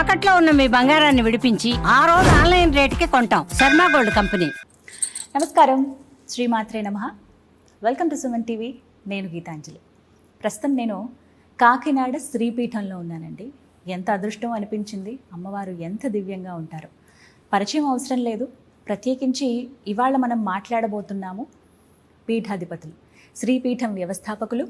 తాకట్లో ఉన్న మీ బంగారాన్ని విడిపించి ఆ రోజు ఆన్లైన్ రేటుకి కొంటాం. Sharma gold company. నమస్కారం. శ్రీమాత్రే నమ. Welcome to Suman TV. నేను గీతాంజలి. ప్రస్తుతం నేను కాకినాడ శ్రీపీఠంలో ఉన్నానండి. ఎంత అదృష్టం అనిపించింది? అమ్మవారు ఎంత దివ్యంగా ఉంటారు? పరిచయం అవసరం లేదు. ప్రత్యేకించి ఇవాళ మనం మాట్లాడబోతున్నాము పీఠాధిపతులు శ్రీపీఠం వ్యవస్థాపకులు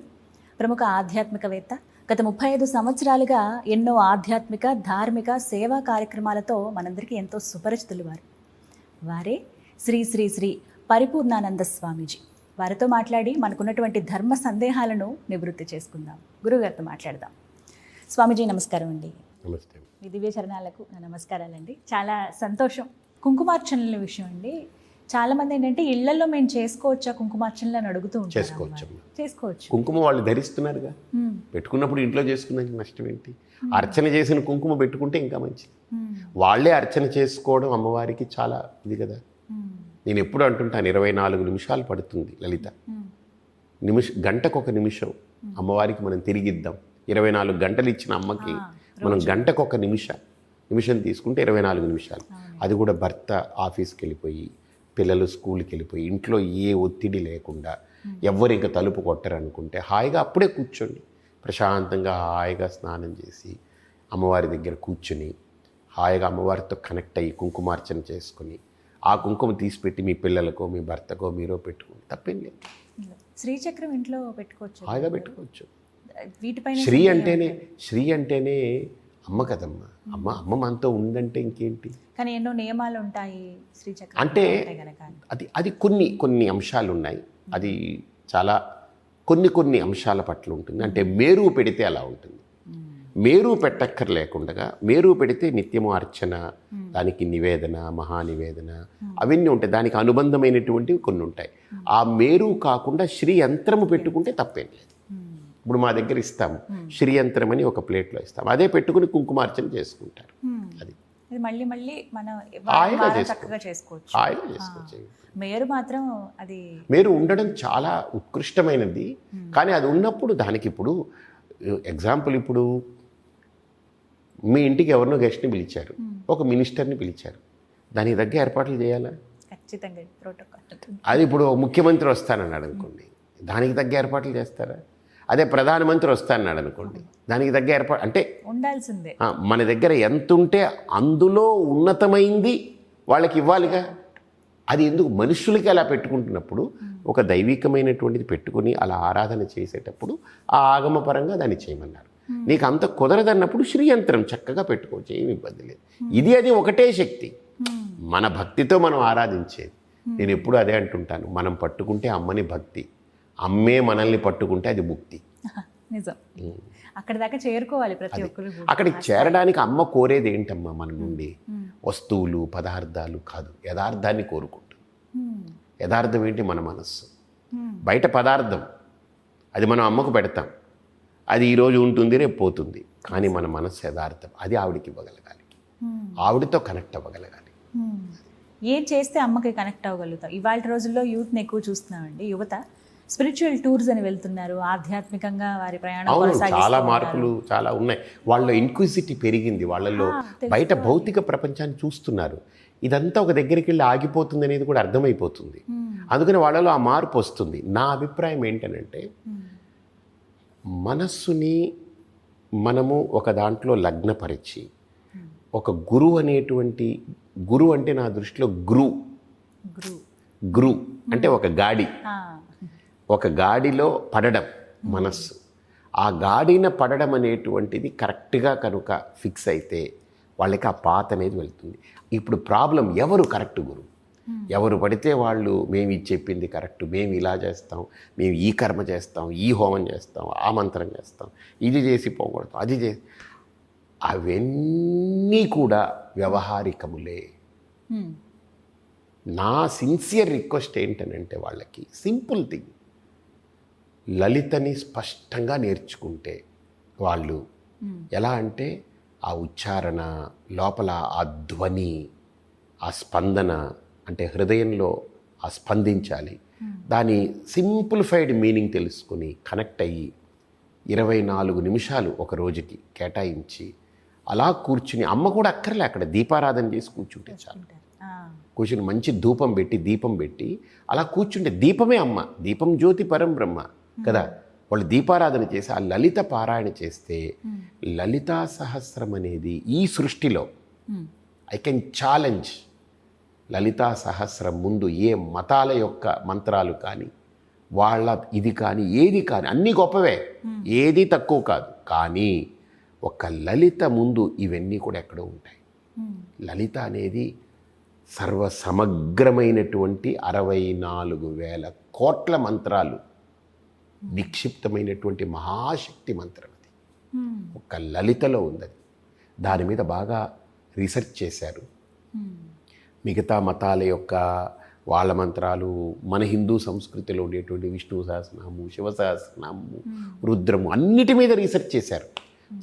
ప్రముఖ ఆధ్యాత్మికవేత్త గత ముప్పై ఐదు సంవత్సరాలుగా ఎన్నో ఆధ్యాత్మిక ధార్మిక సేవా కార్యక్రమాలతో మనందరికీ ఎంతో సుపరిచితులు వారు. వారే శ్రీ శ్రీ శ్రీ పరిపూర్ణానంద స్వామీజీ. వారితో మాట్లాడి మనకున్నటువంటి ధర్మ సందేహాలను నివృత్తి చేసుకుందాం. గురుగారితో మాట్లాడదాం. స్వామీజీ నమస్కారం అండి. నమస్తే. దివ్య చరణాలకు నా నమస్కారాలండి. చాలా సంతోషం. కుంకుమార్చనల విషయం అండి. చాలా మంది ఏంటంటే ఇళ్ళలో మేము చేసుకోవచ్చా కుంకుమార్చనలు అని అడుగుతూ ఉంటారు. అన్నమాట. చేసుకోవచ్చు కుంకుమ వాళ్ళు ధరిస్తున్నారుగా. పెట్టుకున్నప్పుడు ఇంట్లో చేసుకున్నాక నష్టం ఏంటి అర్చన చేసిన కుంకుమ పెట్టుకుంటే ఇంకా మంచిది. వాళ్ళే అర్చన చేసుకోవడం అమ్మవారికి చాలా ఇది కదా. నేను ఎప్పుడు అంటుంటాను ఇరవై నాలుగు నిమిషాలు పడుతుంది లలిత. నిమిష గంటకు ఒక నిమిషం అమ్మవారికి మనం తిరిగిద్దాం ఇరవై నాలుగు గంటలు ఇచ్చిన అమ్మకి మనం గంటకు ఒక నిమిషం నిమిషం తీసుకుంటే ఇరవై నాలుగు నిమిషాలు అది కూడా భర్త ఆఫీస్కి వెళ్ళిపోయి పిల్లలు స్కూల్కి వెళ్ళిపోయి ఇంట్లో ఏ ఒత్తిడి లేకుండా ఎవ్వరు ఇంకా తలుపు కొట్టరు అనుకుంటే హాయిగా అప్పుడే కూర్చోండి. ప్రశాంతంగా హాయిగా స్నానం చేసి అమ్మవారి దగ్గర కూర్చుని హాయిగా అమ్మవారితో కనెక్ట్ అయ్యి కుంకుమార్చన చేసుకుని ఆ కుంకుమ తీసిపెట్టి మీ పిల్లలకో మీ భర్తకో మీరో పెట్టుకోండి. తప్పేం లేదు. శ్రీచక్రం ఇంట్లో పెట్టుకోవచ్చు. హాయిగా పెట్టుకోవచ్చు. వీటిపైన శ్రీ అంటేనే శ్రీ అంటేనే అమ్మ కదమ్మ. అమ్మ అమ్మ మనతో ఉందంటే ఇంకేంటి? కానీ ఎన్నో నియమాలు ఉంటాయి శ్రీచక్రం అంటే అది అది కొన్ని కొన్ని అంశాలు ఉన్నాయి అది చాలా కొన్ని కొన్ని అంశాల పట్ల ఉంటుంది. అంటే మేరు పెడితే అలా ఉంటుంది. మేరు పెట్టక్కర్లేకుండా మేరు పెడితే నిత్యము అర్చన దానికి నివేదన మహానివేదన అవన్నీ ఉంటాయి. దానికి అనుబంధమైనటువంటివి కొన్ని ఉంటాయి ఆ మేరు కాకుండా శ్రీ యంత్రము పెట్టుకుంటే తప్పేం లేదు. ఇప్పుడు మా దగ్గర ఇస్తాము. శ్రీ యంత్రం అని ఒక ప్లేట్లో ఇస్తాం అదే పెట్టుకుని కుంకుమార్చన చేసుకుంటారు. అది. ఇది మళ్ళీ మళ్ళీ మనం. చక్కగా చేసుకోవచ్చు. చేసుకోవచ్చు. మేరు మాత్రం అది మీరు ఉండడం చాలా ఉత్కృష్టమైనది. కానీ అది ఉన్నప్పుడు దానికి ఇప్పుడు ఎగ్జాంపుల్ ఇప్పుడు మీ ఇంటికి ఎవరినో గెస్ట్ని పిలిచారు. ఒక మినిస్టర్ని పిలిచారు. దానికి తగ్గ ఏర్పాట్లు చేయాలా? ఖచ్చితంగా ప్రోటోకాల్. అది ఇప్పుడు ముఖ్యమంత్రి వస్తానన్నాడు అనుకోండి. దానికి తగ్గ ఏర్పాట్లు చేస్తారా? అదే ప్రధానమంత్రి వస్తానన్నాడు అనుకోండి దానికి తగ్గ ఏర్పాటు అంటే ఉండాల్సిందే. మన దగ్గర ఎంత ఉంటే అందులో ఉన్నతమైంది వాళ్ళకి ఇవ్వాలిగా. అది ఎందుకు మనుషులకి అలా పెట్టుకుంటున్నప్పుడు ఒక దైవికమైనటువంటిది పెట్టుకుని అలా ఆరాధన చేసేటప్పుడు ఆ ఆగమపరంగా దాన్ని చేయమన్నారు. నీకు అంత కుదరదన్నప్పుడు శ్రీయంత్రం చక్కగా పెట్టుకోవచ్చు ఏమి ఇబ్బంది లేదు. ఇది అది ఒకటే శక్తి. మన భక్తితో మనం ఆరాధించేది. నేను ఎప్పుడు అదే అంటుంటాను మనం పట్టుకుంటే అమ్మని భక్తి. అమ్మే మనల్ని పట్టుకుంటే అది ముక్తి. నిజం. అక్కడ దాకా చేరుకోవాలి ప్రతి ఒక్కరు కూడా. అక్కడికి చేరడానికి అమ్మ కోరేది ఏంటమ్మా మన నుండి. వస్తువులు పదార్థాలు కాదు. యథార్థాన్ని కోరుకుంటుంది. యథార్థం ఏంటి? మన మనస్సు. బయట పదార్థం. అది మనం అమ్మకు పెడతాం. అది ఈరోజు ఉంటుంది రేపు పోతుంది. కానీ మన మనస్సు యథార్థం. అది ఆవిడకి ఇవ్వగలగాలి. ఆవిడతో కనెక్ట్ అవ్వగలగాలి. ఏం చేస్తే అమ్మకి కనెక్ట్ అవ్వగలుగుతాం ఇవాళ రోజుల్లో యూత్ని ఎక్కువ చూస్తున్నామండి. యువత స్పిరిచువల్ టూర్స్ అని వెళ్తున్నారు. ఆధ్యాత్మికంగా వారి ప్రయాణం చాలా. మార్పులు చాలా ఉన్నాయి. వాళ్ళ ఇంక్విజిటీ పెరిగింది. వాళ్ళలో. బయట భౌతిక ప్రపంచాన్ని చూస్తున్నారు. ఇదంతా ఒక దగ్గరికి వెళ్ళి ఆగిపోతుంది అనేది కూడా అర్థమైపోతుంది. అందుకని వాళ్ళలో ఆ మార్పు వస్తుంది. నా అభిప్రాయం ఏంటనంటే. మనస్సుని మనము ఒక దాంట్లో లగ్నపరిచి ఒక గురువు అనేటువంటి గురువు అంటే నా దృష్టిలో గురు. గురు. అంటే ఒక గాడి. ఒక గాడిలో పడడం మనస్సు. ఆ గాడిన పడడం అనేటువంటిది కరెక్ట్గా కనుక ఫిక్స్ అయితే వాళ్ళకి ఆ పాత అనేది వెళ్తుంది. ఇప్పుడు ప్రాబ్లం ఎవరు కరెక్ట్ గురు? ఎవరు పడితే వాళ్ళు మేము ఇది చెప్పింది కరెక్ట్ మేము ఇలా చేస్తాం మేము ఈ కర్మ చేస్తాం ఈ హోమం చేస్తాం ఆ మంత్రం చేస్తాం ఇది చేసి పోగొడతాం అది చేసి అవన్నీ కూడా వ్యవహారికములే. నా సిన్సియర్ రిక్వెస్ట్ ఏంటనంటే వాళ్ళకి సింపుల్ థింగ్. లలితని స్పష్టంగా నేర్చుకుంటే వాళ్ళు. ఎలా అంటే ఆ ఉచ్చారణ లోపల ఆ ధ్వని ఆ స్పందన అంటే హృదయంలో ఆ స్పందించాలి. దాని సింప్లిఫైడ్ మీనింగ్ తెలుసుకుని కనెక్ట్ అయ్యి ఇరవై నాలుగు నిమిషాలు ఒక రోజుకి కేటాయించి అలా కూర్చుని అమ్మ కూడా అక్కర్లే అక్కడ దీపారాధన చేసి కూర్చుంటే చాలు. కూర్చుని మంచి ధూపం పెట్టి దీపం పెట్టి అలా కూర్చుంటే దీపమే అమ్మ దీపం జ్యోతి పరం బ్రహ్మ. కదా? వాళ్ళు దీపారాధన చేసి ఆ లలిత పారాయణ చేస్తే లలితా సహస్రం అనేది ఈ సృష్టిలో ఐ కెన్ ఛాలెంజ్ లలితా సహస్రం ముందు ఏ మతాల యొక్క మంత్రాలు కానీ వాళ్ళ ఇది కానీ ఏది కానీ అన్నీ గొప్పవే. ఏది తక్కువ కాదు. కానీ ఒక లలిత ముందు ఇవన్నీ కూడా ఎక్కడో ఉంటాయి. లలిత అనేది సర్వ సమగ్రమైనటువంటి అరవై నాలుగు వేల కోట్ల మంత్రాలు నిక్షిప్తమైనటువంటి మహాశక్తి మంత్రం అది. ఒక లలితలో ఉందది. దాని మీద బాగా రీసెర్చ్ చేశారు. మిగతా మతాల యొక్క వాళ్ళ మంత్రాలు మన హిందూ సంస్కృతిలో ఉండేటువంటి విష్ణు సహస్రనామము శివ సహస్రనామము రుద్రము అన్నిటి మీద రీసెర్చ్ చేశారు.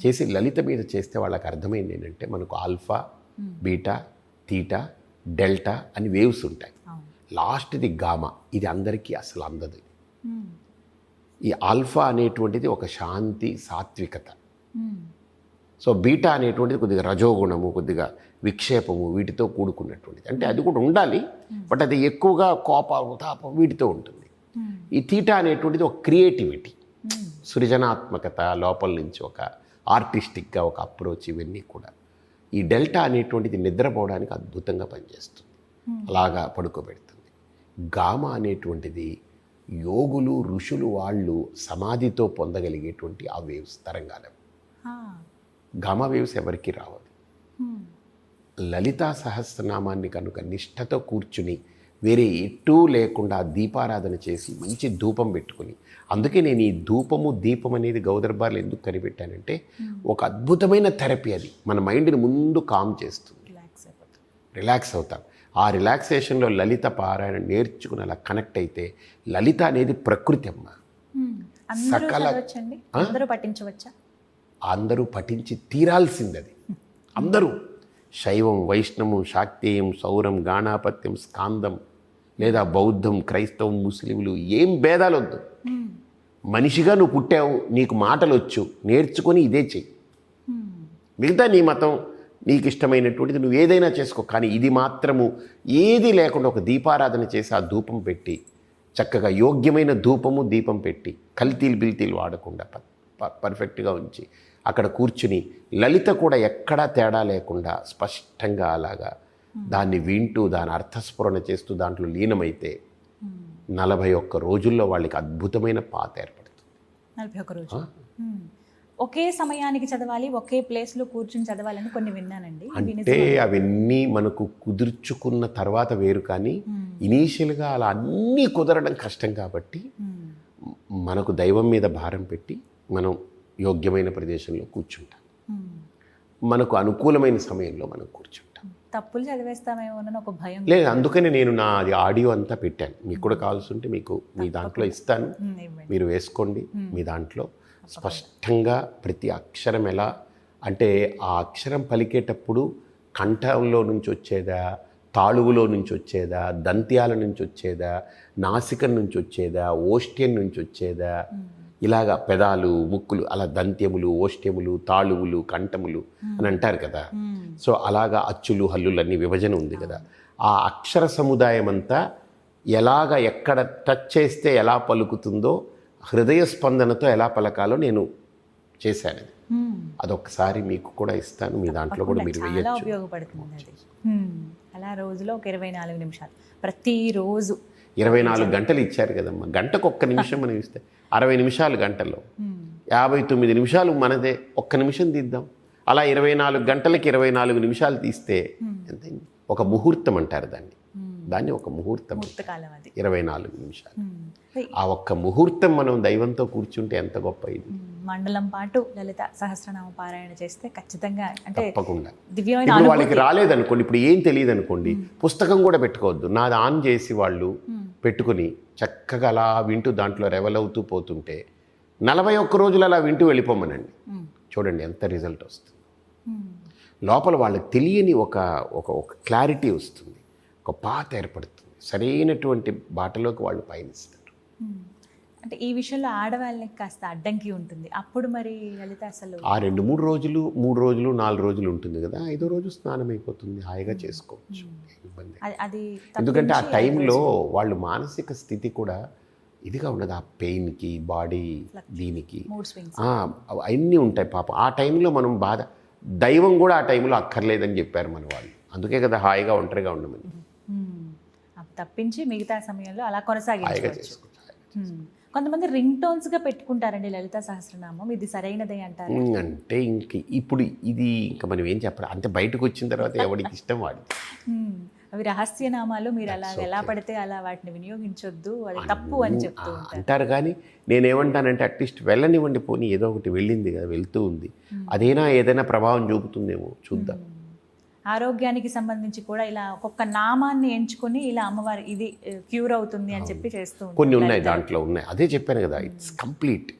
చేసి లలిత మీద చేస్తే వాళ్ళకి అర్థమైంది ఏంటంటే మనకు ఆల్ఫా బీటా తీటా డెల్టా అని వేవ్స్ ఉంటాయి. లాస్ట్ది గామా. ఇది అందరికీ అసలు అందదు. ఈ ఆల్ఫా అనేటువంటిది ఒక శాంతి సాత్వికత. ఉమ్, సో బీటా అనేటువంటిది కొద్దిగా రజోగుణము కొద్దిగా విక్షేపము వీటితో కూడుకున్నటువంటిది. అంటే అది కూడా ఉండాలి బట్ అది ఎక్కువగా కోపం తాపం వీటితో ఉంటుంది. ఉమ్, ఈ తీటా అనేటువంటిది ఒక క్రియేటివిటీ. సృజనాత్మకత లోపల నుంచి ఒక ఆర్టిస్టిక్గా ఒక అప్రోచ్ ఇవన్నీ కూడా. ఈ డెల్టా అనేటువంటిది నిద్రపోవడానికి అద్భుతంగా పనిచేస్తుంది. అలాగా పడుకోబెడుతుంది. గామా అనేటువంటిది యోగులు ఋషులు వాళ్ళు సమాధితో పొందగలిగేటువంటి ఆ వేవ్స్ తరంగాలు. గామా వేవ్స్ ఎవరికి రావదు. లలితా సహస్రనామాన్ని కనుక నిష్ఠతో కూర్చుని వేరే ఎటూ లేకుండా దీపారాధన చేసి మంచి ధూపం పెట్టుకుని అందుకే నేను ఈ ధూపము దీపం అనేది గౌదర్బార్లు ఎందుకు కనిపెట్టానంటే ఒక అద్భుతమైన థెరపీ అది. మన మైండ్ని ముందు కామ్ చేస్తుంది. రిలాక్స్ అవుతాం. ఆ రిలాక్సేషన్లో లలిత పారాయణ నేర్చుకుని అలా కనెక్ట్ అయితే లలిత అనేది ప్రకృతి అమ్మ. సకల- అందరూ పఠించవచ్చా? అందరూ పఠించి తీరాల్సింది అది అందరూ శైవం వైష్ణవం శాక్తేయం సౌరం గాణాపత్యం స్కాందం లేదా బౌద్ధం క్రైస్తవం ముస్లింలు ఏం భేదాలు వద్దు మనిషిగా నువ్వు పుట్టావు నీకు మాటలు వచ్చు నేర్చుకొని ఇదే చెయ్యి. మిగతా నీ మతం నీకు ఇష్టమైనటువంటిది నువ్వు ఏదైనా చేసుకో. కానీ ఇది మాత్రము ఏది లేకుండా ఒక దీపారాధన చేసి ఆ ధూపం పెట్టి చక్కగా యోగ్యమైన ధూపము దీపం పెట్టి కల్తీలు బిల్తీలు వాడకుండా పర్ఫెక్ట్గా ఉంచి అక్కడ కూర్చుని లలిత కూడా ఎక్కడా తేడా లేకుండా స్పష్టంగా అలాగా దాన్ని వింటూ దాని అర్థస్ఫురణ చేస్తూ దాంట్లో లీనమైతే. నలభై ఒక్క రోజుల్లో వాళ్ళకి అద్భుతమైన పాత ఏర్పడుతుంది. నలభై ఒక్క రోజు. ఒకే సమయానికి చదవాలి ఒకే ప్లేస్లో కూర్చుని చదవాలని కొన్ని విన్నానండి. అంటే? అవన్నీ మనకు కుదుర్చుకున్న తర్వాత వేరు కానీ ఇనీషియల్గా అలా అన్నీ కుదరడం కష్టం కాబట్టి మనకు దైవం మీద భారం పెట్టి మనం యోగ్యమైన ప్రదేశంలో కూర్చుంటాం. మనకు అనుకూలమైన సమయంలో మనం కూర్చుంటాం. తప్పులు చదివేస్తామేమోనని ఒక భయం లేదు అందుకని నేను నా అది ఆడియో అంతా పెట్టాను. మీకు కూడా కావాల్సి ఉంటే మీకు మీ దాంట్లో ఇస్తాను. మీరు వేసుకోండి. మీ దాంట్లో. స్పష్టంగా ప్రతి అక్షరం ఎలా? అంటే ఆ అక్షరం పలికేటప్పుడు కంఠంలో నుంచి వచ్చేదా? తాళువులో నుంచి వచ్చేదా? దంత్యాల నుంచి వచ్చేదా? నాసికం నుంచి వచ్చేదా? ఓష్ట్యం నుంచి వచ్చేదా? ఇలాగా పెదాలు ముక్కులు అలా దంత్యములు ఓష్ట్యములు తాళువులు కంఠములు అని అంటారు కదా. సో అలాగా అచ్చులు హల్లులు అన్ని విభజన ఉంది కదా. ఆ అక్షర సముదాయం అంతా ఎలాగ ఎక్కడ టచ్ చేస్తే ఎలా పలుకుతుందో హృదయ స్పందనతో ఎలా పలకాలో నేను చేశాను అది. అదొకసారి మీకు కూడా ఇస్తాను మీ దాంట్లో కూడా మీరు వేయచ్చు. ఉపయోగపడుతుంది అలా రోజులో ఒక ఇరవై నాలుగు నిమిషాలు. ప్రతిరోజు. ఇరవై నాలుగు గంటలు ఇచ్చారు కదమ్మా. గంటకు ఒక్క నిమిషం మనం ఇస్తే అరవై నిమిషాలు గంటల్లో యాభై తొమ్మిది నిమిషాలు మనదే. ఒక్క నిమిషం తీద్దాం. అలా ఇరవై నాలుగు గంటలకి ఇరవై నాలుగు నిమిషాలు తీస్తే ఒక ముహూర్తం అంటారు దాన్ని. దాన్ని ఒక ముహూర్తం. ఇరవై నాలుగు నిమిషాలు. ఆ ఒక్క ముహూర్తం మనం దైవంతో కూర్చుంటే ఎంత గొప్ప ఇది. మండలం పాటు లలిత సహస్రనామ పారాయణ చేస్తే ఖచ్చితంగా అంటే తప్పకుండా. దివ్యమైన వాళ్ళకి రాలేదనుకోండి ఇప్పుడు ఏం తెలియదు అనుకోండి పుస్తకం కూడా పెట్టుకోవద్దు. నాది ఆన్ చేసి వాళ్ళు పెట్టుకుని చక్కగా అలా వింటూ దాంట్లో రెవలవుతూ పోతుంటే నలభై ఒక్క రోజులు అలా వింటూ వెళ్ళిపోమనండి. చూడండి ఎంత రిజల్ట్ వస్తుంది. లోపల వాళ్ళకి తెలియని ఒక ఒక క్లారిటీ వస్తుంది. ఒక పాత ఏర్పడుతుంది. సరైనటువంటి బాటలోకి వాళ్ళు పయనిస్తారు. అంటే ఈ విషయంలో ఆడవాళ్ళకి కాస్త అడ్డంకి ఉంటుంది. అప్పుడు మరి లలిత అసలు ఆ రెండు మూడు రోజులు మూడు రోజులు నాలుగు రోజులు ఉంటుంది కదా. ఐదో రోజు స్నానం అయిపోతుంది. హాయిగా చేసుకోవచ్చు. ఇబ్బంది అది- ఎందుకంటే ఆ టైంలో వాళ్ళు మానసిక స్థితి కూడా ఇదిగా ఉండదు. ఆ పెయిన్కి బాడీ దీనికి. అవన్నీ ఉంటాయి పాపం. ఆ టైంలో మనం బాధ దైవం కూడా ఆ టైంలో అక్కర్లేదని చెప్పారు మన వాళ్ళు. అందుకే కదా హాయిగా ఒంటరిగా ఉండమని. తప్పించి మిగతా సమయంలో అలా మ్మ్. కొంతమంది రింగ్ టోన్స్గా పెట్టుకుంటారండి లలిత సహస్రనామం. ఇది సరైనదే అంటారు. అంటే ఇంక ఇప్పుడు ఇది ఇంకా మనం ఏం చెప్పాలి. అంటే బయటకు వచ్చిన తర్వాత ఎవరికి ఇష్టం వాడి. అవి రహస్య నామాలు మీరు అలా ఎలా పడితే అలా వాటిని వినియోగించొద్దు. అది తప్పు అని చెప్తూ అంటారు కానీ నేనేమంటానంటే అట్లీస్ట్ వెళ్ళనివ్వండి పోనీ ఏదో ఒకటి వెళ్ళింది కదా వెళ్తూ ఉంది. అదేనా ఏదైనా ప్రభావం చూపుతుందేమో చూద్దాం. ఆరోగ్యానికి సంబంధించి కూడా ఇలా ఒక్కొక్క నామాన్ని ఎంచుకొని ఇలా అమ్మవారి ఇది క్యూర్ అవుతుంది అని చెప్పి చేస్తూ కొన్ని ఉన్నాయి దాంట్లో ఉన్నాయి. అదే చెప్పాను కదా ఇట్స్ కంప్లీట్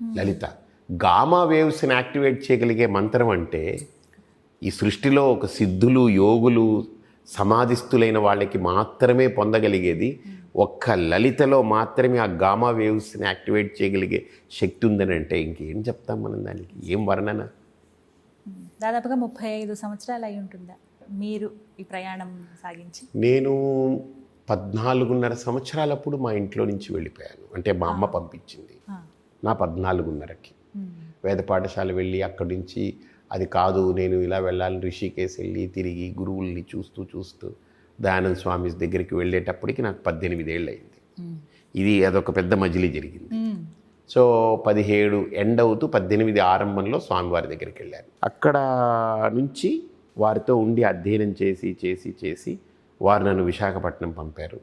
లలిత గామా వేవ్స్ని యాక్టివేట్ చేయగలిగే మంత్రం అంటే ఈ సృష్టిలో ఒక సిద్ధులు యోగులు సమాధిస్తులైన వాళ్ళకి మాత్రమే పొందగలిగేది ఒక్క లలితలో మాత్రమే ఆ గామా వేవ్స్ని యాక్టివేట్ చేయగలిగే శక్తి ఉందని అంటే ఇంకేం చెప్తాం మనం దానికి? ఏం వర్ణన. దాదాపుగా ముప్పై ఐదు సంవత్సరాలు అయి ఉంటుందా మీరు ఈ ప్రయాణం సాగించి నేను పద్నాలుగున్నర సంవత్సరాలప్పుడు మా ఇంట్లో నుంచి వెళ్ళిపోయాను అంటే మా అమ్మ పంపించింది. నా పద్నాలుగున్నరకి. వేద పాఠశాల వెళ్ళి అక్కడి నుంచి అది కాదు నేను ఇలా వెళ్ళాలి రిషికేశ్ వెళ్ళి తిరిగి గురువుల్ని చూస్తూ చూస్తూ దయానంద స్వామి దగ్గరికి వెళ్ళేటప్పటికి నాకు పద్దెనిమిది ఏళ్ళు అయింది. ఇది అదొక పెద్ద మజిలీ జరిగింది. సో పదిహేడు ఎండ్ అవుతూ పద్దెనిమిది ఆరంభంలో స్వామివారి దగ్గరికి వెళ్ళారు. అక్కడ నుంచి వారితో ఉండి అధ్యయనం చేసి చేసి చేసి వారు నన్ను విశాఖపట్నం పంపారు.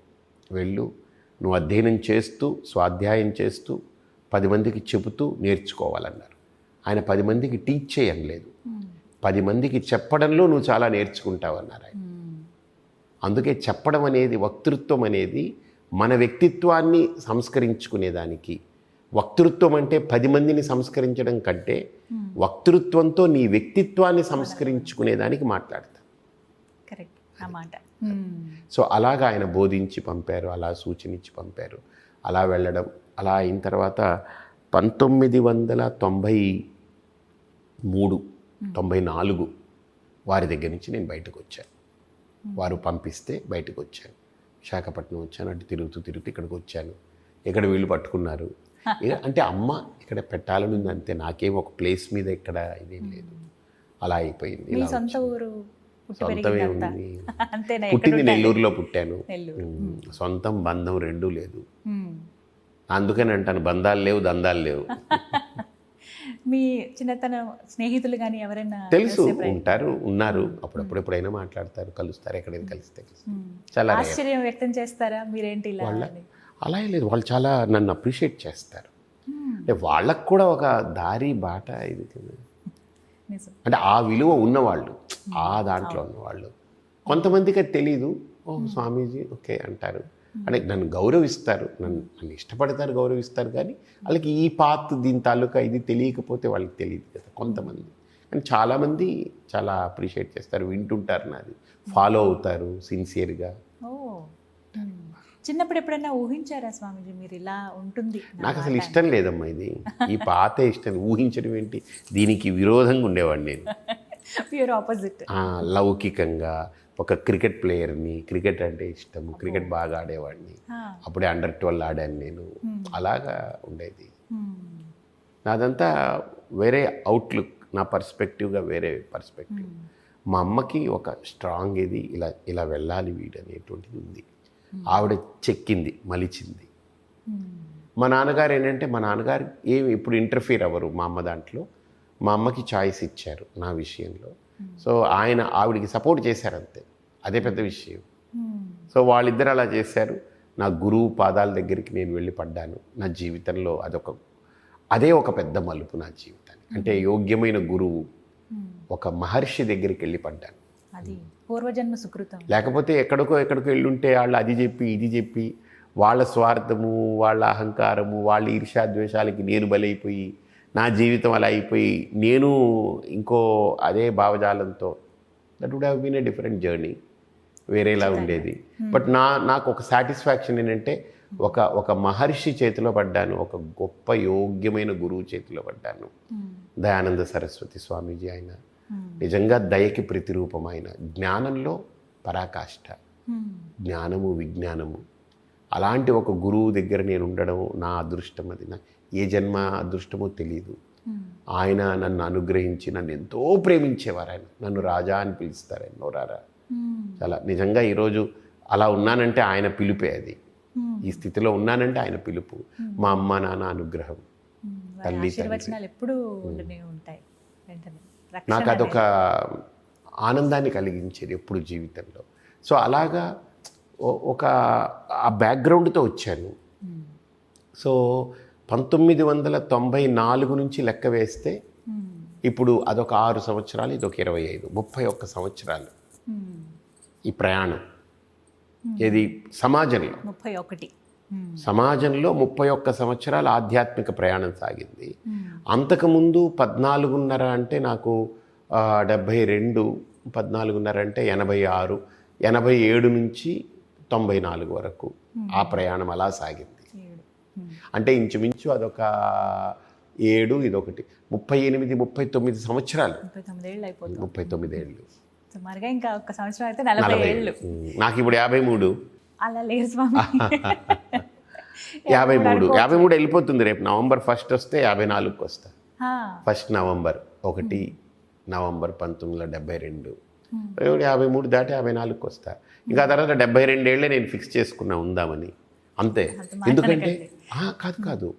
వెళ్ళు నువ్వు అధ్యయనం చేస్తూ స్వాధ్యాయం చేస్తూ పది మందికి చెబుతూ నేర్చుకోవాలన్నారు. ఆయన పది మందికి టీచ్ చేయలేదు పది మందికి చెప్పడంలో నువ్వు చాలా నేర్చుకుంటావన్నారు ఆయన. అందుకే చెప్పడం అనేది వక్తృత్వం అనేది మన వ్యక్తిత్వాన్ని సంస్కరించుకునేదానికి వక్తృత్వం అంటే పది మందిని సంస్కరించడం కంటే వక్తృత్వంతో నీ వ్యక్తిత్వాన్ని సంస్కరించుకునేదానికి మాట్లాడతా. కరెక్ట్. మాట. సో అలాగా ఆయన బోధించి పంపారు అలా సూచనిచ్చి పంపారు. అలా వెళ్ళడం అలా అయిన తర్వాత పంతొమ్మిది వందల తొంభై మూడు తొంభై నాలుగు వారి దగ్గర నుంచి నేను బయటకు వచ్చాను వారు పంపిస్తే బయటకు వచ్చాను విశాఖపట్నం వచ్చాను అటు తిరుగుతూ తిరుగుతూ ఇక్కడికి వచ్చాను ఇక్కడ వీళ్ళు పట్టుకున్నారు? అంటే అమ్మ ఇక్కడ పెట్టాలని ఉంది అంతే. నాకేం ఒక ప్లేస్ మీద ఇక్కడ ఇదేం లేదు. అలా అయిపోయింది. సొంత ఊరు సొంతమే ఉంది. పుట్టింది నెల్లూరులో పుట్టాను. నెల్లూరు. ఉమ్, సొంతం బంధం రెండూ లేదు. అందుకని అంటాను బంధాలు లేవు దందాలు లేవు. మీ చిన్నతన స్నేహితులు కానీ ఎవరైనా తెలుసు ఉంటారు ఉన్నారు. అప్పుడప్పుడు ఎప్పుడైనా మాట్లాడతారు కలుస్తారు ఎక్కడైనా కలిస్తే. చాలా. ఆశ్చర్యం వ్యక్తం చేస్తారా? మీరేంటి ఇలా? అలా లేదు. వాళ్ళు చాలా నన్ను అప్రిషియేట్ చేస్తారు. మ్మ్. అంటే వాళ్ళకు కూడా ఒక దారి బాట ఇది అంటే ఆ విలువ ఉన్నవాళ్ళు ఆ దాంట్లో ఉన్నవాళ్ళు. కొంతమందికి అది తెలీదు. ఓ స్వామీజీ ఓకే అంటారు. అంటే నన్ను గౌరవిస్తారు. నన్ను నన్ను ఇష్టపడతారు గౌరవిస్తారు కానీ వాళ్ళకి ఈ పాత్ దీని తాలూకా ఇది తెలియకపోతే వాళ్ళకి తెలియదు కదా కొంతమంది. కానీ చాలామంది చాలా అప్రిషియేట్ చేస్తారు. వింటుంటారు నాది. ఫాలో అవుతారు సిన్సియర్గా. చిన్నప్పుడు ఎప్పుడైనా ఊహించారా స్వామీజీ మీరు ఇలా ఉంటుంది నాకు అసలు ఇష్టం లేదమ్మా ఇది. ఈ పాతే ఇష్టం ఊహించడం ఏంటి? దీనికి విరోధంగా ఉండేవాడిని నేను. ప్యూర్ ఆపోజిట్ లౌకికంగా ఒక క్రికెట్ ప్లేయర్ని క్రికెట్ అంటే ఇష్టము క్రికెట్ బాగా ఆడేవాడిని. అప్పుడే అండర్ ట్వెల్వ్ ఆడాను నేను. అలాగా ఉండేది. నాదంతా వేరే అవుట్లుక్ నా పర్స్పెక్టివ్గా వేరే పర్స్పెక్టివ్ మా అమ్మకి ఒక స్ట్రాంగ్ ఇది ఇలా ఇలా వెళ్ళాలి వీడు అనేటువంటిది ఉంది. ఆవిడ చెక్కింది మలిచింది. మా నాన్నగారు ఏంటంటే మా నాన్నగారు ఏమి ఇప్పుడు ఇంటర్ఫీర్ అవ్వరు మా అమ్మ దాంట్లో. మా అమ్మకి చాయిస్ ఇచ్చారు నా విషయంలో. సో ఆయన ఆవిడికి సపోర్ట్ చేశారు అంతే అదే పెద్ద విషయం. సో వాళ్ళిద్దరు అలా చేశారు. నా గురువు పాదాల దగ్గరికి నేను వెళ్ళి పడ్డాను. నా జీవితంలో అదొక అదే ఒక పెద్ద మలుపు నా జీవితానికి. అంటే యోగ్యమైన గురువు ఒక మహర్షి దగ్గరికి వెళ్ళి పడ్డాను. అది. పూర్వజన్మ సుకృతం. లేకపోతే ఎక్కడికో ఎక్కడికో వెళ్ళుంటే వాళ్ళు అది చెప్పి ఇది చెప్పి వాళ్ళ స్వార్థము వాళ్ళ అహంకారము వాళ్ళ ఈర్ష్యాద్వేషాలకి నేను బలైపోయి నా జీవితం అలా అయిపోయి నేను ఇంకో అదే భావజాలంతో that would have been a different journey వేరేలా ఉండేది. బట్ నా నాకు ఒక సాటిస్ఫాక్షన్ ఏంటంటే ఒక ఒక మహర్షి చేతిలో పడ్డాను ఒక గొప్ప యోగ్యమైన గురువు చేతిలో పడ్డాను. దయానంద సరస్వతి స్వామీజీ ఆయన. నిజంగా దయకి ప్రతిరూపం ఆయన జ్ఞానంలో పరాకాష్ఠ జ్ఞానము విజ్ఞానము. అలాంటి ఒక గురువు దగ్గర నేను ఉండడం నా అదృష్టం అది. నా ఏ జన్మ అదృష్టమో తెలియదు ఆయన నన్ను అనుగ్రహించి నన్ను ఎంతో ప్రేమించేవారు ఆయన. నన్ను రాజా అని పిలుస్తారు ఎన్నో రారా. చాలా నిజంగా ఈరోజు అలా ఉన్నానంటే ఆయన పిలుపే అది. ఈ స్థితిలో ఉన్నానంటే ఆయన పిలుపు. మా అమ్మ నాన్న అనుగ్రహం. తల్లి, ఎప్పుడూ ఉంటాయి. నాకు అదొక ఆనందాన్ని కలిగించేది ఎప్పుడు జీవితంలో. సో అలాగా ఒక ఆ బ్యాక్గ్రౌండ్తో వచ్చాను. సో పంతొమ్మిది వందల తొంభై నాలుగు నుంచి లెక్క వేస్తే ఇప్పుడు అదొక ఆరు సంవత్సరాలు ఇదొక ఇరవై ఐదు ముప్పై ఒక్క సంవత్సరాలు. ఈ ప్రయాణం. ఏది? సమాజంలో. ముప్పై ఒకటి. సమాజంలో ముప్పై ఒక్క సంవత్సరాల ఆధ్యాత్మిక ప్రయాణం సాగింది. అంతకుముందు పద్నాలుగున్నర అంటే నాకు డెబ్భై రెండు పద్నాలుగున్నర అంటే ఎనభై ఆరు ఎనభై ఏడు నుంచి తొంభై నాలుగు వరకు ఆ ప్రయాణం అలా సాగింది. ఉమ్, అంటే ఇంచుమించు అదొక ఏడు ఇదొకటి. ముప్పై ఎనిమిది ముప్పై తొమ్మిది సంవత్సరాలు. ముప్పై తొమ్మిది ఏళ్ళు సుమారుగా ఇంకా ఒక్క సంవత్సరం అయితే నలభై ఏళ్ళు. ఉమ్, నాకు ఇప్పుడు యాభై మూడు. అలా లేరు స్వామి. యాభై మూడు. యాభై మూడు వెళ్ళిపోతుంది రేపు. నవంబర్ ఫస్ట్ వస్తే యాభై నాలుగుకి వస్తా. First November. ఒకటి నవంబర్ పంతొమ్మిది వందల డెబ్బై రెండు. యాభై మూడు దాటి యాభై నాలుగుకి వస్తా. ఇంకా తర్వాత డెబ్బై రెండేళ్ళే నేను ఫిక్స్ చేసుకున్నా ఉందామని. అంతే. ఎందుకంటే కాదు కాదు.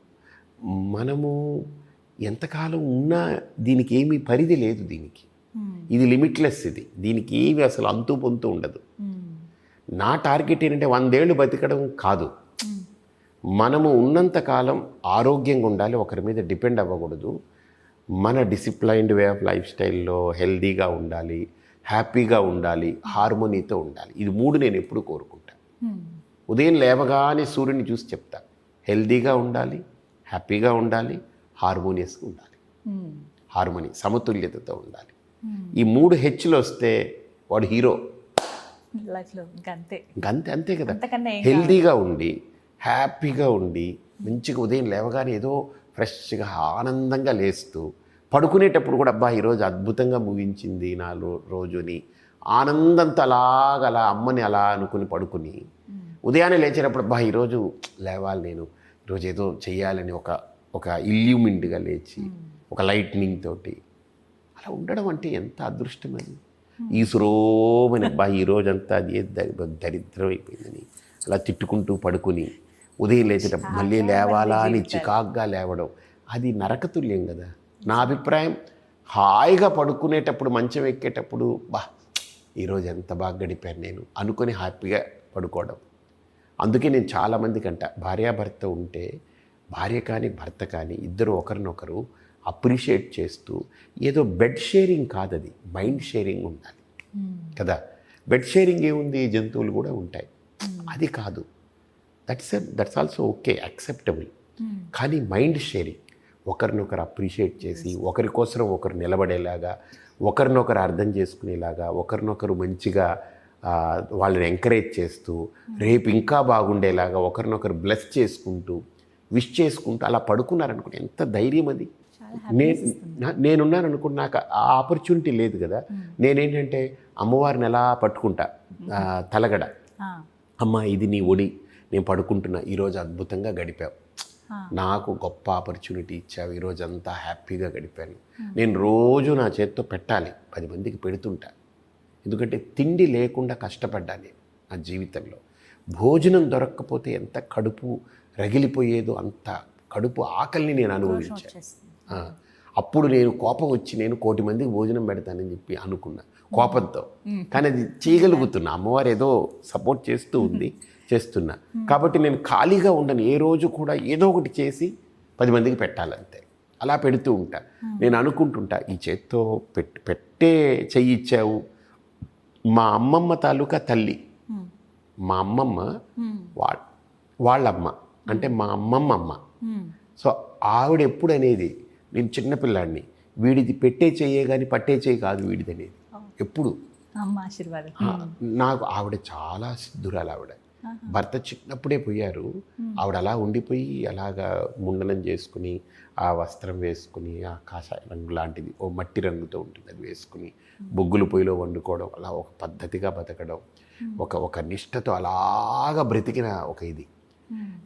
మనము ఎంతకాలం ఉన్నా దీనికి ఏమీ పరిధి లేదు దీనికి. ఇది లిమిట్లెస్ ఇది. దీనికి ఏమి అసలు అంతు పొంతు ఉండదు. నా టార్గెట్ ఏంటంటే వందేళ్ళు బతికడం కాదు. మనము ఉన్నంతకాలం ఆరోగ్యంగా ఉండాలి ఒకరి మీద డిపెండ్ అవ్వకూడదు. మన డిసిప్లైన్డ్ వే ఆఫ్ లైఫ్ స్టైల్లో హెల్దీగా ఉండాలి హ్యాపీగా ఉండాలి హార్మోనీతో ఉండాలి. ఇది మూడు నేను ఎప్పుడు కోరుకుంటా ఉమ్, ఉదయం లేవగానే సూర్యుని చూసి చెప్తా హెల్దీగా ఉండాలి హ్యాపీగా ఉండాలి హార్మోనియస్గా ఉండాలి. హార్మోని సమతుల్యతతో ఉండాలి. ఈ మూడు హెచ్లు వస్తే వాడు హీరో. లైఫ్లో అంతే అంతే అంతే కదా. హెల్తీగా ఉండి హ్యాపీగా ఉండి మంచిగా ఉదయం లేవగానే ఏదో ఫ్రెష్గా ఆనందంగా లేస్తూ పడుకునేటప్పుడు కూడా అబ్బా ఈరోజు అద్భుతంగా ముగించింది నా రో- రోజుని. ఆనందంతో అలాగ అలా అమ్మని అలా అనుకుని పడుకుని ఉదయాన్నే లేచేటప్పుడు అబ్బా ఈరోజు లేవాలి నేను. ఈరోజు ఏదో చెయ్యాలని ఒక ఒక ఇల్యూమింట్గా లేచి ఒక లైట్నింగ్ తోటి. అలా ఉండడం అంటే ఎంత అదృష్టం అది ఈ సురోమని అబ్బా ఈ రోజంతా అది దరిద్రం అయిపోయిందని అలా తిట్టుకుంటూ పడుకుని ఉదయం లేచేటప్పుడు మళ్ళీ లేవాలా అని చికాగ్గా లేవడం అది నరకతుల్యం కదా. నా అభిప్రాయం హాయిగా పడుకునేటప్పుడు మంచం ఎక్కేటప్పుడు బా ఈరోజు ఎంత బాగా గడిపాను నేను అనుకొని హ్యాపీగా పడుకోవడం. అందుకే నేను చాలామందికి అంట భార్యాభర్త ఉంటే భార్య కానీ భర్త కానీ ఇద్దరు ఒకరినొకరు అప్రిషియేట్ చేస్తూ ఏదో బెడ్ షేరింగ్ కాదది మైండ్ షేరింగ్ ఉండాలి. ఉమ్, కదా? బెడ్ షేరింగ్ ఏముంది? జంతువులు కూడా ఉంటాయి. అది కాదు. That's that's also okay acceptable um, కానీ మైండ్ షేరింగ్ ఒకరినొకరు అప్రిషియేట్ చేసి ఒకరి కోసం ఒకరు నిలబడేలాగా ఒకరినొకరు అర్థం చేసుకునేలాగా ఒకరినొకరు మంచిగా వాళ్ళని ఎంకరేజ్ చేస్తూ రేపు ఇంకా బాగుండేలాగా ఒకరినొకరు బ్లెస్ చేసుకుంటూ విష్ చేసుకుంటూ అలా పడుకున్నారనుకుంటే ఎంత ధైర్యం అది. నేనున్నాను అనుకుంటే నాకు ఆ ఆపర్చునిటీ లేదు కదా. నేనేంటంటే అమ్మవారిని ఎలా పట్టుకుంటా? ఆ, తలగడ. అమ్మ ఇది నీ ఒడి. నేను పడుకుంటున్నా. ఈరోజు అద్భుతంగా గడిపావు. నాకు గొప్ప ఆపర్చునిటీ ఇచ్చావు. ఈరోజు అంతా హ్యాపీగా గడిపాను. నేను రోజు నా చేత్తో పెట్టాలి. పది మందికి పెడుతుంటా. ఎందుకంటే తిండి లేకుండా కష్టపడ్డా నేను నా జీవితంలో. భోజనం దొరక్కపోతే ఎంత కడుపు రగిలిపోయేదో అంత కడుపు ఆకలిని నేను అనుభవించాను అప్పుడు నేను కోపం వచ్చి నేను కోటి మందికి భోజనం పెడతానని చెప్పి అనుకున్నా. కోపంతో. కానీ అది చేయగలుగుతున్నా. అమ్మవారు ఏదో సపోర్ట్ చేస్తూ ఉంది చేస్తున్నా. కాబట్టి నేను ఖాళీగా ఉండను. ఏ రోజు కూడా ఏదో ఒకటి చేసి పది మందికి పెట్టాలంతే. అలా పెడుతూ ఉంటా. నేను అనుకుంటుంటా ఈ చేత్తో పెట్ పెట్టే చెయ్యి ఇచ్చావు. మా అమ్మమ్మ తాలూకా తల్లి. మా అమ్మమ్మ వాళ్ళ వాళ్ళమ్మ. అంటే మా అమ్మమ్మ అమ్మ సో ఆవిడ ఎప్పుడు అనేది నేను చిన్నపిల్లాడిని వీడిది పెట్టే చెయ్యే కానీ పట్టే చెయ్యి కాదు వీడిది అనేది ఎప్పుడు? నాకు ఆవిడ చాలా సిద్ధురాలు ఆవిడ భర్త చిన్నప్పుడే పోయారు. ఆవిడ అలా ఉండిపోయి అలాగా ముండనం చేసుకుని ఆ వస్త్రం వేసుకుని ఆ కాషాయ రంగు లాంటిది ఓ మట్టి రంగుతో ఉంటుంది అది వేసుకుని బొగ్గులు పొయ్యిలో వండుకోవడం అలా ఒక పద్ధతిగా బతకడం ఒక ఒక నిష్టతో అలాగా బ్రతికిన ఒక ఇది.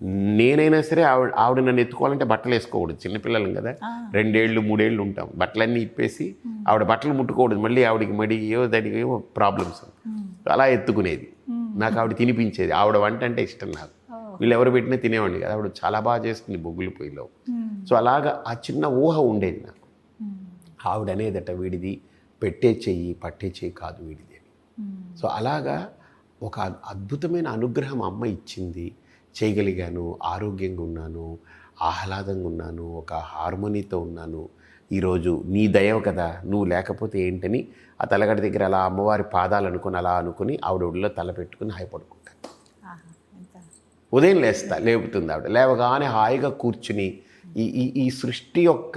నేనైనా సరే ఆవిడ ఆవిడ నన్ను ఎత్తుకోవాలంటే బట్టలు వేసుకోకూడదు. చిన్నపిల్లలం కదా. రెండేళ్ళు మూడేళ్ళు ఉంటాం. బట్టలన్నీ ఇప్పేసి ఆవిడ బట్టలు ముట్టుకోకూడదు. మళ్ళీ ఆవిడకి మడి ఏవో దానికి ఏవో ప్రాబ్లమ్స్ అలా ఎత్తుకునేది. నాకు ఆవిడ తినిపించేది. ఆవిడ వంట అంటే ఇష్టం నాకు. వీళ్ళు ఎవరు పెట్టినా తినేవాడిని కదా. ఆవిడ చాలా బాగా చేస్తుంది బొగ్గుల పొయ్యిలో. సో అలాగా ఆ చిన్న ఊహ ఉండేది నాకు. ఆవిడ అనేదట వీడిది పెట్టే చెయ్యి పట్టే చెయ్యి కాదు వీడిది అని. సో అలాగా ఒక అద్భుతమైన అనుగ్రహం అమ్మ ఇచ్చింది. చేయగలిగాను ఆరోగ్యంగా ఉన్నాను ఆహ్లాదంగా ఉన్నాను ఒక హార్మోనీతో ఉన్నాను. ఈరోజు నీ దయవ కదా నువ్వు లేకపోతే ఏంటని ఆ తలగడ దగ్గర అలా అమ్మవారి పాదాలు అనుకుని అలా అనుకుని ఆవిడ ఒడిలో తల పెట్టుకుని హాయిపడుకుంటాను ఆహా, ఎంత? ఉదయం లేస్తా లేపుతుంది ఆవిడ. లేవగానే హాయిగా కూర్చుని ఈ ఈ ఈ సృష్టి యొక్క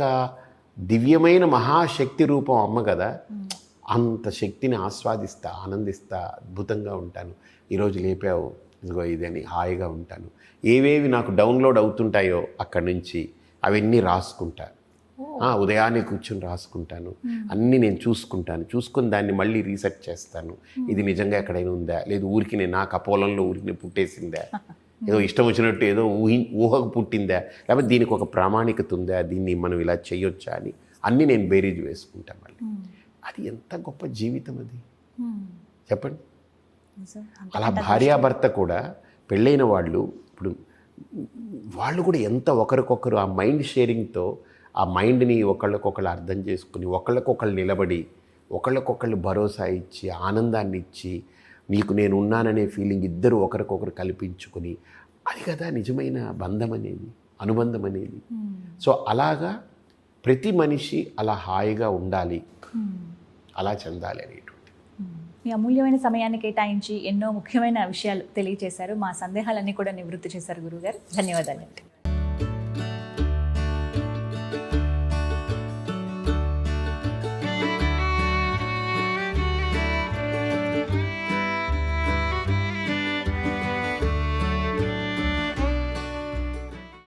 దివ్యమైన మహాశక్తి రూపం అమ్మ కదా అంత శక్తిని ఆస్వాదిస్తా ఆనందిస్తా అద్భుతంగా ఉంటాను. ఈరోజు లేపావు ఇదిగో ఇదని హాయిగా ఉంటాను. ఏవేవి నాకు డౌన్లోడ్ అవుతుంటాయో అక్కడి నుంచి అవన్నీ రాసుకుంటా. ఆ, ఉదయాన్నే కూర్చొని రాసుకుంటాను. అన్నీ నేను చూసుకుంటాను. చూసుకుని దాన్ని మళ్ళీ రీసెర్చ్ చేస్తాను. ఇది నిజంగా ఎక్కడైనా ఉందా? లేదు ఊరికి నేను నాకు ఆ పొలంలో ఊరికి పుట్టేసిందా? ఏదో ఇష్టం వచ్చినట్టు ఏదో ఊహి ఊహకు పుట్టిందా? లేకపోతే దీనికి ఒక ప్రామాణికత ఉందా? దీన్ని మనం ఇలా చేయొచ్చా అని అన్నీ నేను బేరీజ్ వేసుకుంటాను మళ్ళీ. అది ఎంత గొప్ప జీవితం అది. చెప్పండి. అలా భార్యాభర్త కూడా పెళ్ళైన వాళ్ళు ఇప్పుడు వాళ్ళు కూడా ఎంత ఒకరికొకరు ఆ మైండ్ షేరింగ్తో ఆ మైండ్ని ఒకళ్ళకొకళ్ళు అర్థం చేసుకుని ఒకళ్ళకొకళ్ళు నిలబడి ఒకళ్ళకొకళ్ళు భరోసా ఇచ్చి ఆనందాన్ని ఇచ్చి నీకు నేను ఉన్నాననే ఫీలింగ్ ఇద్దరు ఒకరికొకరు కల్పించుకుని అది కదా నిజమైన బంధం అనేది అనుబంధం అనేది. సో అలాగా ప్రతి మనిషి అలా హాయిగా ఉండాలి. అలా చెందాలి అనేటువంటి మీ అమూల్యమైన సమయాన్ని కేటాయించి ఎన్నో ముఖ్యమైన విషయాలు తెలియజేశారు మా సందేహాలన్నీ కూడా నివృత్తి చేశారు గురుగారు ధన్యవాదాలండి.